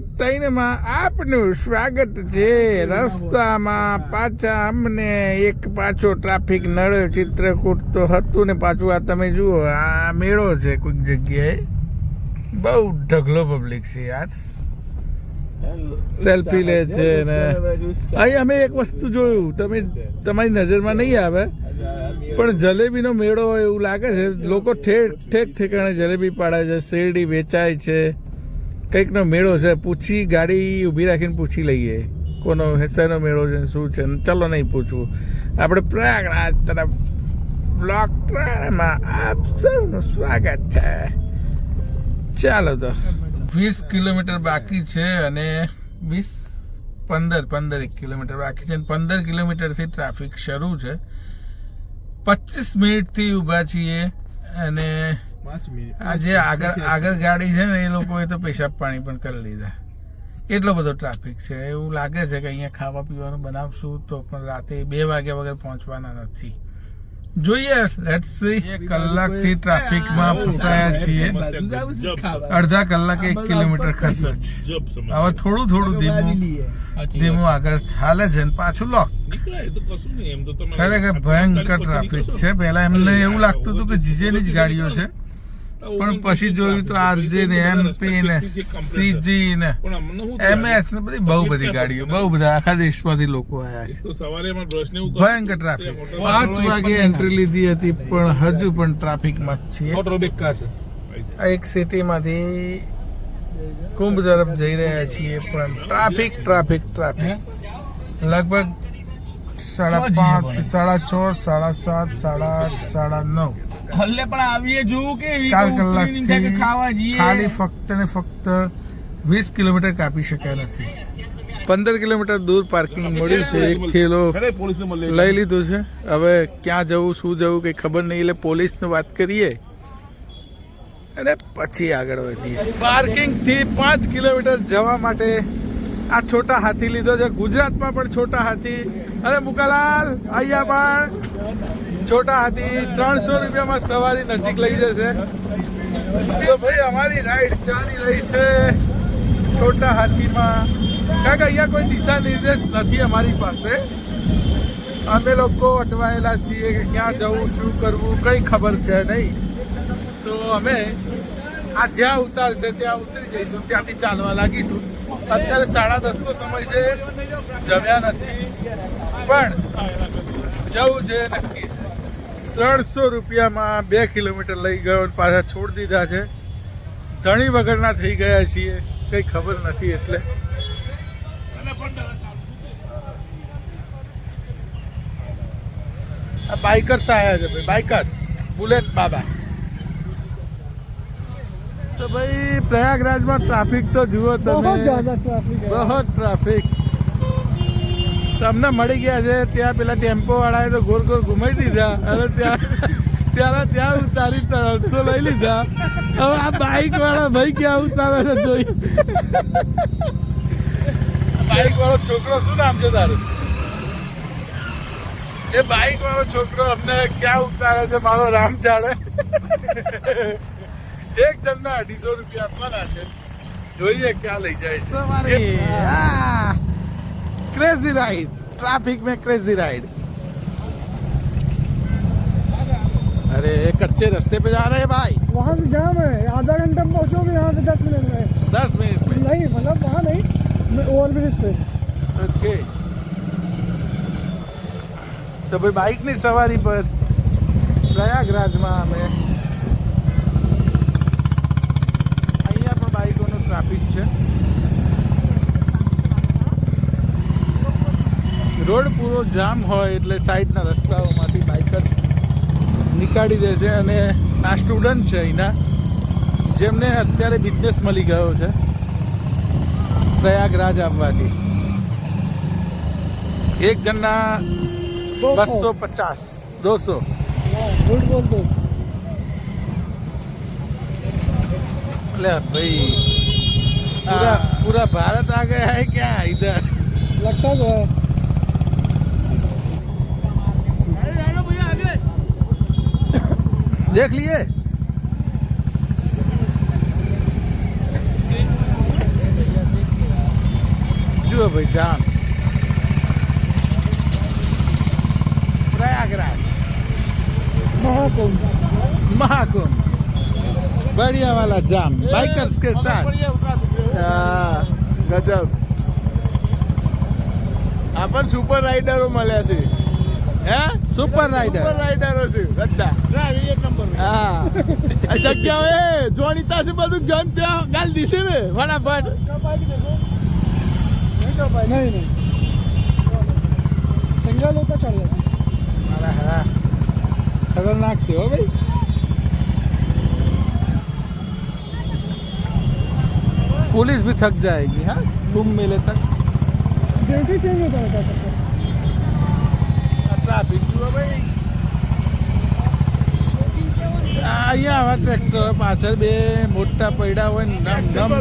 ટ્રેનમાં આપનું સ્વાગત છે. રસ્તામાં પાછા અમને એક પાછો ટ્રાફિક નળ્યો ચિત્રકૂટ તો હતું ને પાછું આ તમે જુઓ, આ મેળો છે કોઈક જગ્યાએ. બહુ ઢગલો પબ્લિક છે યાર. સેલ્ફી લે છે ને. અહીં અમે એક વસ્તુ જોયું, તમે તમારી નજરમાં નહીં આવે, પણ જલેબીનો મેળો હોય એવું લાગે છે. લોકો ઠેક ઠેક ઠેકાણે જલેબી પાડે છે, શેરડી વેચાય છે. કંઈકનો મેળો છે, પૂછી ગાડી ઊભી રાખીને પૂછી લઈએ. કોનો શેનો મેળો છે શું છે ચલો નહીં પૂછવું. આપણે પ્રયાગરાજ તરફ બ્લોક ટ્રેનમાં આપ સૌનું સ્વાગત છે. ચાલો તો. વીસ કિલોમીટર બાકી છે અને વીસ, પંદર પંદર એક કિલોમીટર બાકી છે. અને પંદર કિલોમીટરથી ટ્રાફિક શરૂ છે. પચીસ મિનિટથી ઊભા છીએ અને આ જે આગળ આગળ ગાડી છે ને એ લોકોએ તો પેશાબ પાણી પણ કરી લીધા. એટલો બધો ટ્રાફિક છે. એવું લાગે છે કે અહીંયા ખાવા પીવાનું બનાવશું તો પણ રાતે બે વાગ્યા વગર પહોંચવાના નથી. જોઈએ લેટ્સ સી કલાકથી ટ્રાફિકમાં ફસાયા છીએ. અડધા કલાકે એક કિલોમીટર ખસે છે હવે થોડું થોડું ધીમું ધીમું આગળ ચાલે છે ને પાછું લોક ખરેખર ભયંકર ટ્રાફિક છે. પહેલા એમને એવું લાગતું હતું કે જીજેની જ ગાડીઓ છે. પણ પછી જોયું તો આરજે ને એમપી ને સીજી ને એમએસ ને બધી બહુ બધી ગાડીઓ બહુ બધા આખા દેશમાંથી લોકો આવ્યા છે. ભયંકર ટ્રાફિક પાંચ વાગે એન્ટ્રી લીધી હતી પણ હજુ પણ ટ્રાફિકમાં જ છે. આ એક સિટીમાંથી કુંભ તરફ જઈ રહ્યા છીએ પણ ટ્રાફિક ટ્રાફિક ટ્રાફિક લગભગ સાડા પાંચ સાડા છ સાડા સાત સાડા આઠ સાડા નવ. હલ્લે પણ આવીએ જોવું કે ચાર કોઈ ઉતરી નહીં જાય કે ખાવા જઈએ. ખાલી ફક્ત ને ફક્ત વીસ કિલોમીટર કાપી શક્યા નથી. પંદર કિલોમીટર દૂર પાર્કિંગ મળ્યું છે. એક થેલો લઈ લીધું છે. હવે ક્યાં જવું શું જવું કંઈ ખબર નહીં. એટલે પોલીસને વાત કરીએ અને પછી આગળ વધીએ. પાર્કિંગથી પાંચ કિલોમીટર જવા માટે આ છોટા હાથી લીધો છે. ગુજરાતમાં પણ છોટા હાથી. અને મુકાલાલ અહીંયા પણ. છોટા હાથી ત્રણસો રૂપિયામાં સવારી નજીક લઈ જશે. તો ભાઈ, અમારી રાઈડ ચાલી રહી છે છોટા હાથીમાં. કારણ કે અહીંયા કોઈ દિશા નિર્દેશ નથી અમારી પાસે. અમે લોકો અટવાયેલા છીએ કે ક્યાં જવું, શું કરવું, કંઈ ખબર છે નહીં. તો અમે આ જ્યાં ઉતારશે ત્યાં ઉતરી જઈશું, ત્યાંથી ચાલવા લાગીશું. અત્યારે સાડા દસનો સમય છે, જમ્યા નથી. પણ જવું છે નક્કી. ત્રણસો રૂપિયામાં બે કિલોમીટર લઈ ગયો પાછા છોડી દીધા છે. ધણી વગરના થઈ ગયા છીએ. કંઈ ખબર નથી એટલે. આ બાઇકર્સ આવ્યા છે ભાઈ બાઇકર્સ બુલેટ બાબા. તો ભાઈ પ્રયાગરાજમાં ટ્રાફિક તો જુઓ તમે. બહુ ટ્રાફિક તમને મળી ગયા છે ત્યાં પેલા ટેમ્પો વાળા ટેમ્પોવાળાએ તો ગોર ગોર ઘુમાઈ દીધા. અને ત્યાં ત્યારે ત્યાં ઉતારી ત્રણસો લઈ લીધા. હવે આ બાઈક વાળા ભાઈ ક્યાં ઉતારે છે જોઈ. બાઈક વાળો છોકરો શું નામ છે તારું? એ બાઈક વાળો છોકરો અમને ક્યાં ઉતારે છે? મારો રામ જાણે. એક જણના અઢીસો રૂપિયા આપવાના છે. જોઈએ ક્યાં લઈ જાય સવારે. क्रेजी राइड ट्रैफिक में क्रेजी राइड अरे कच्चे रास्ते पे जा रहे हैं भाई वहाँ से जाम है आधा घंटा में पहुँचोगे यहाँ से दस मिनट में दस मिनट में नहीं मतलब वहाँ नहीं ओवर ब्रिज पे ओके તો ભાઈ બાઇકની સવારી પર પ્રયાગરાજમાં અમે અહીંયા પણ બાઇકોનો ટ્રાફિક છે રોડ પૂરો જામ હોય એટલે સાઈડના રસ્તાઓમાંથી બાઇકર્સ નીકાળી દે છે અને આ સ્ટુડન્ટ છે અહીંના જેમને અત્યારે બિઝનેસ મળી ગયો છે પ્રયાગરાજ આવવાથી એક જણના दो બસો પચાસ દોસો झूठ बोल दो એટલે ભાઈ पूरा पूरा भारत आ गया है क्या इधर लगता तो है देख लिए જુઓ ભાઈ જામ प्रयागराज महाकुंभ महाकुंभ बढ़िया वाला जाम बाइकर्स के साथ હા, ગજબ આ પણ સુપર રાઇડરો મળ્યા છે હે સુપર સુપર રાઇડર રાઇડરો છે બધા હા આ જગ્યાઓ એ જોડીતા છે બધું ગન ત્યાં ગાલ દીશે ને ફટાફટ नहीं नहीं सिंगल होता चल जाता अरे हाँ खतरनाक से हो भाई पुलिस भी थक जाएगी हाँ कुंभ मेले तक ड्यूटी चेंज होता रहता है सबका ટ્રાફિક જુઓ ભાઈ આ અહીંયા આવા ટ્રેક્ટર પાછળ બે મોટા પૈડા હોય ને નમ નમ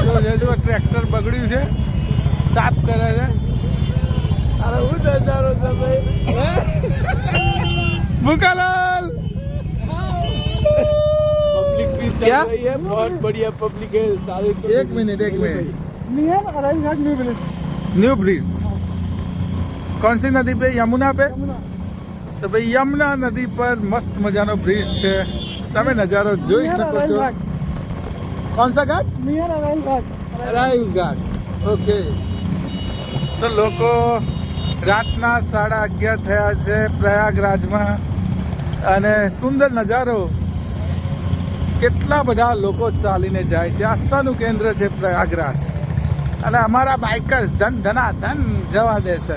જો જે જો ટ્રેક્ટર બગડ્યું છે સાફ કરે છે અરે હું નજારો છે ભાઈ ભૂકાલાલ पब्लिक भी चल क्या? रही है बहुत बढ़िया पब्लिक है सारे एक मिनट एक मिनट नियर अराइव घाट न्यू विलेज न्यू ब्रिज कौन सी नदी पे यमुना पे यमुना તો ભાઈ યમુના નદી પર મસ્ત મજાનો બ્રિજ છે તમે નજારો જોઈ नियर શકો अराइव છો घाट કોણ સા ઘાટ नियर अराइव घाट રાઈવ ઘાટ ઓકે તો લોકો રાતના સાડા અગિયાર થયા છે પ્રયાગરાજમાં અને સુંદર નજારો કેટલા બધા લોકો ચાલીને જાય છે આસ્થાનું કેન્દ્ર છે પ્રયાગરાજ અને અમારા બાઇકર્સ ધન ધના ધન જવા દે છે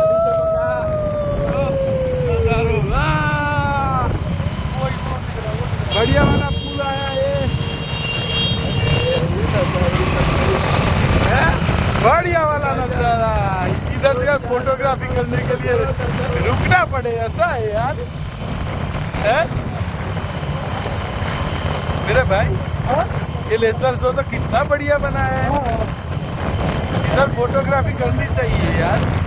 बढ़िया वाला पुल आया ये। बढ़िया वाला नज़ारा। इधर का फोटोग्राफी करने के लिए रुकना पड़े ऐसा है यार। हैं? मेरे भाई हाँ? ये लेसर शो तो कितना बढ़िया बनाया है। हाँ, इधर फोटोग्राफी करनी चाहिए यार।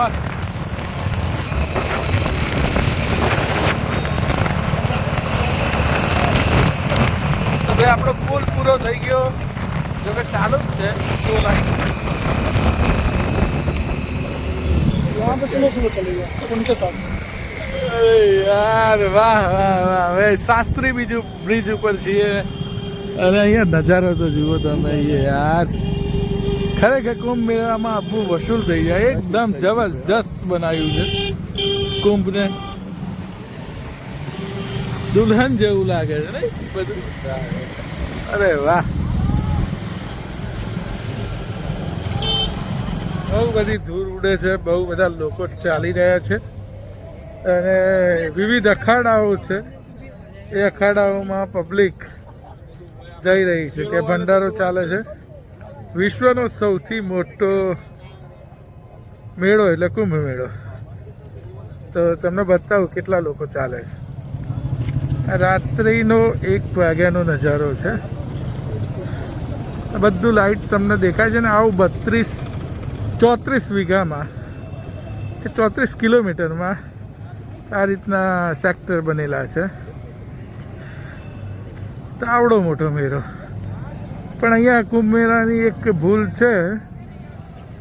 મસ્ત તો ભાઈ આપણો પુલ પૂરો થઈ ગયો જો કે ચાલુ જ છે સો લાઈન यहाँ पे स्लो स्लो चलेगा उनके साथ અરે યાર વાહ વાહ વાહ હવે શાસ્ત્રી બીજું બ્રિજ ઉપર છીએ અને અહીંયા નજારો તો જુઓ તમે અહીંયા યાર ખરેખર કુંભ મેળામાં આપવું વસૂલ થઈ જાય. એકદમ જબરજસ્ત બનાવ્યું છે કુંભને. દુલ્હન જેવું લાગે છે ને બધું. અરે વાહ. બહુ બધી ધૂળ ઉડે છે, બહુ બધા લોકો ચાલી રહ્યા છે. અને વિવિધ અખાડાઓ છે. એ અખાડાઓમાં પબ્લિક જઈ રહી છે કે ભંડારો ચાલે છે. વિશ્વનો સૌથી મોટો મેળો એટલે કુંભ મેળો. તો તમને બતાવું કેટલા લોકો ચાલે રાત્રિનો એક વાગ્યાનો નજારો છે. બધું લાઈટ તમને દેખાય છે ને આવું બત્રીસ, ચોત્રીસ વીઘામાં કે ચોત્રીસ કિલોમીટરમાં આ રીતના સેક્ટર બનેલા છે. તો આવડો મોટો મેળો. પણ અહીંયા કુંભ મેળાની એક ભૂલ છે.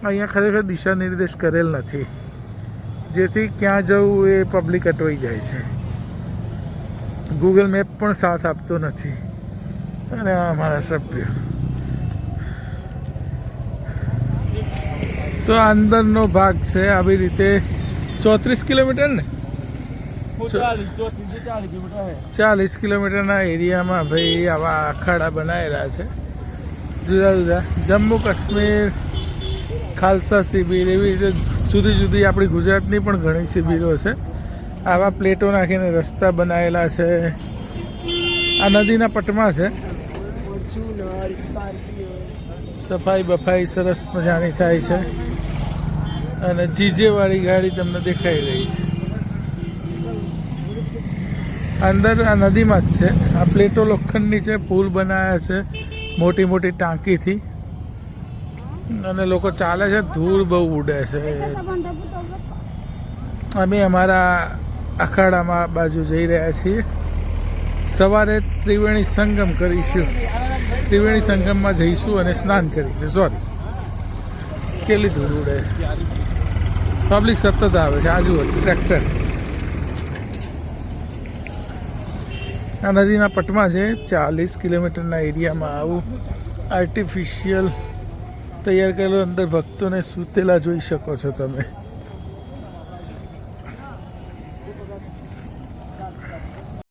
અહીંયા ખરેખર દિશા નિર્દેશ કરેલ નથી. જેથી ક્યાં જવું એ પબ્લિક અટવાઈ જાય છે. ગૂગલ મેપ પણ સાથ આપતો નથી. અને આ અમારા સભ્ય. તો અંદરનો ભાગ છે. આવી રીતે ચોત્રીસ કિલોમીટર ને? ચાલીસ કિલોમીટરના એરિયામાં ભાઈ આવા અખાડા બનાવેલા છે. જુદા જુદા. જમ્મુ કાશ્મીર, ખાલસા શિબિર એવી રીતે જુદી જુદી આપણી ગુજરાતની પણ ઘણી શિબિરો છે. આવા પ્લેટો નાખીને રસ્તા બનાવેલા છે. આ નદીના પટમાં છે. સફાઈ બફાઈ સરસ મજાની થાય છે. અને જીજેવાળી ગાડી તમને દેખાઈ રહી છે. અંદર આ નદીમાં જ છે. આ પ્લેટો લોખંડની છે, પુલ બનાવ્યા છે. મોટી મોટી ટાંકીથી અને લોકો ચાલે છે ધૂળ બહુ ઉડે છે. અમે અમારા અખાડામાં બાજુ જઈ રહ્યા છીએ. સવારે ત્રિવેણી સંગમ કરીશું. ત્રિવેણી સંગમમાં જઈશું અને સ્નાન કરીશું. સોરી કેટલી ધૂળ ઉડે પબ્લિક સતત આવે છે. આજુ ટ્રેક્ટર આ નદીના પટમાં છે. ચાલીસ કિલોમીટરના એરિયામાં આવું આર્ટિફિશિયલ તૈયાર કરેલું અંદર ભક્તોને સૂતેલા જોઈ શકો છો તમે.